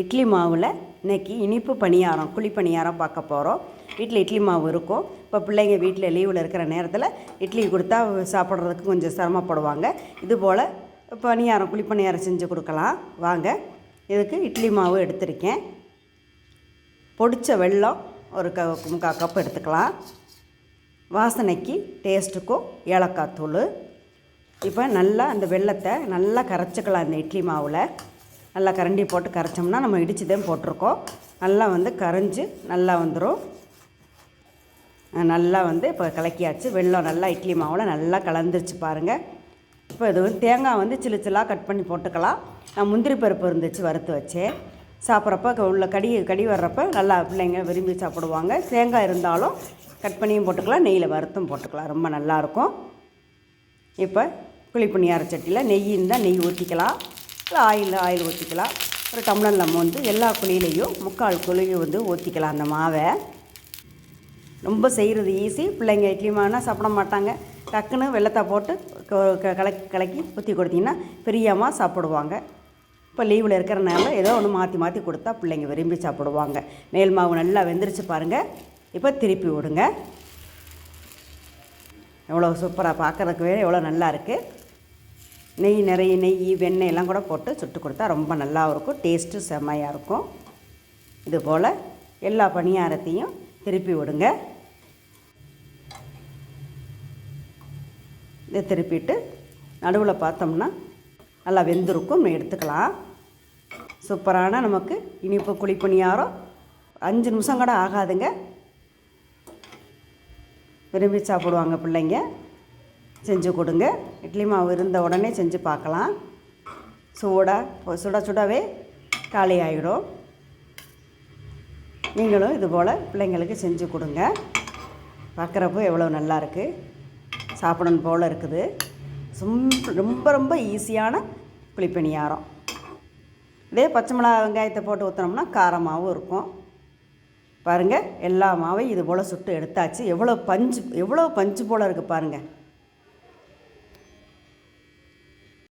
இட்லி மாவில் இன்னைக்கு இனிப்பு பணியாரம் குழி பணியாரம் பார்க்க போகிறோம் வீட்டில் இட்லி மாவு இருக்கும். இப்போ பிள்ளைங்க வீட்டில் லீவில் இருக்கிற நேரத்தில் இட்லி கொடுத்தா சாப்பிட்றதுக்கு கொஞ்சம் சிரமப்படுவாங்க. இது போல் பணியாரம் குழி பணியாரம் செஞ்சு கொடுக்கலாம். வாங்க இதுக்கு இட்லி மாவு எடுத்திருக்கேன். பொடித்த வெல்லம் ஒரு க முக்கால் கப் எடுத்துக்கலாம். வாசனைக்கு டேஸ்ட்டுக்கும் ஏலக்காய் தூள். இப்போ நல்லா அந்த வெல்லத்தை நல்லா கரைச்சிக்கலாம் இந்த இட்லி மாவில். நல்லா கரண்டி போட்டு கரைச்சோம்னா நம்ம இடித்து தான் போட்டிருக்கோம். நல்லா வந்து கரைஞ்சி நல்லா வந்துடும் நல்லா வந்து இப்போ கலக்கியாச்சு. வெள்ளம் நல்லா இட்லி மாவில் நல்லா கலந்துருச்சு பாருங்கள் இப்போ இது வந்து தேங்காய் வந்து சில்லு சில்லாக கட் பண்ணி போட்டுக்கலாம். நான் முந்திரி பருப்பு இருந்துச்சு வறுத்து வச்சேன். சாப்பிட்றப்ப உள்ள கடி கடி வர்றப்ப நல்லா பிள்ளைங்க விரும்பி சாப்பிடுவாங்க. தேங்காய் இருந்தாலும் கட் பண்ணியும் போட்டுக்கலாம் நெய்யில் வறுத்தும் போட்டுக்கலாம். ரொம்ப நல்லாயிருக்கும் இப்போ குழிப்பணியார சட்டியில் நெய் இருந்தால் நெய் ஊற்றிக்கலாம் இல்லை ஆயில் ஆயில் ஊற்றிக்கலாம் ஒரு டம்ளர் நம்ம வந்து எல்லா குழியிலையும் முக்கால் குழியும் வந்து ஊற்றிக்கலாம் அந்த மாவை. ரொம்ப செய்கிறது ஈஸி பிள்ளைங்க இட்லி மாவுனா சாப்பிட மாட்டாங்க. டக்குன்னு வெள்ளத்தை போட்டு க- க- கலக்கி கலக்கி ஊற்றி கொடுத்தீங்கன்னா பிரியமாக சாப்பிடுவாங்க. இப்போ லீவில் இருக்கிறனால ஏதோ ஒன்று மாற்றி மாற்றி கொடுத்தா பிள்ளைங்க விரும்பி சாப்பிடுவாங்க. மேல் மாவு நல்லா வெந்துருச்சு பாருங்கள் இப்போ திருப்பி விடுங்க. எவ்வளோ சூப்பராக பார்க்குறதுக்கு வேறு எவ்வளோ நல்லா இருக்குது நெய் நிறைய நெய் வெண்ணெய் எல்லாம் கூட போட்டு சுட்டு கொடுத்தா ரொம்ப நல்லா இருக்கும். டேஸ்ட்டு செம்மையாக இருக்கும். இது போல் எல்லா பணியாரத்தையும் திருப்பி விடுங்க. இதை திருப்பிட்டு நடுவில் பார்த்தோம்னா நல்லா வெந்திருக்கும். எடுத்துக்கலாம். சூப்பரான நமக்கு இனிப்பு குழி பணியாரம் அஞ்சு நிமிஷம் கூட ஆகாதுங்க. விரும்பி சாப்பிடுவாங்க பிள்ளைங்க. செஞ்சு கொடுங்க. இட்லி மாவு இருந்த உடனே செஞ்சு பார்க்கலாம். சூடாக சுட சுடவே காலி ஆகிடும் நீங்களும் இதுபோல் பிள்ளைங்களுக்கு செஞ்சு கொடுங்க. பார்க்குறப்போ எவ்வளோ நல்லா இருக்குது சாப்பிடணும் போல் இருக்குது. சும் ரொம்ப ரொம்ப ஈஸியான புளிப்பணியாரம். இதே பச்சை மிளகா வெங்காயத்தை போட்டு ஊற்றினோம்னா காரமாகவும் இருக்கும். பாருங்கள் எல்லா மாவையும் இது போல் சுட்டு எடுத்தாச்சு. எவ்வளோ பஞ்சு எவ்வளோ பஞ்சு போல் இருக்குது பாருங்கள்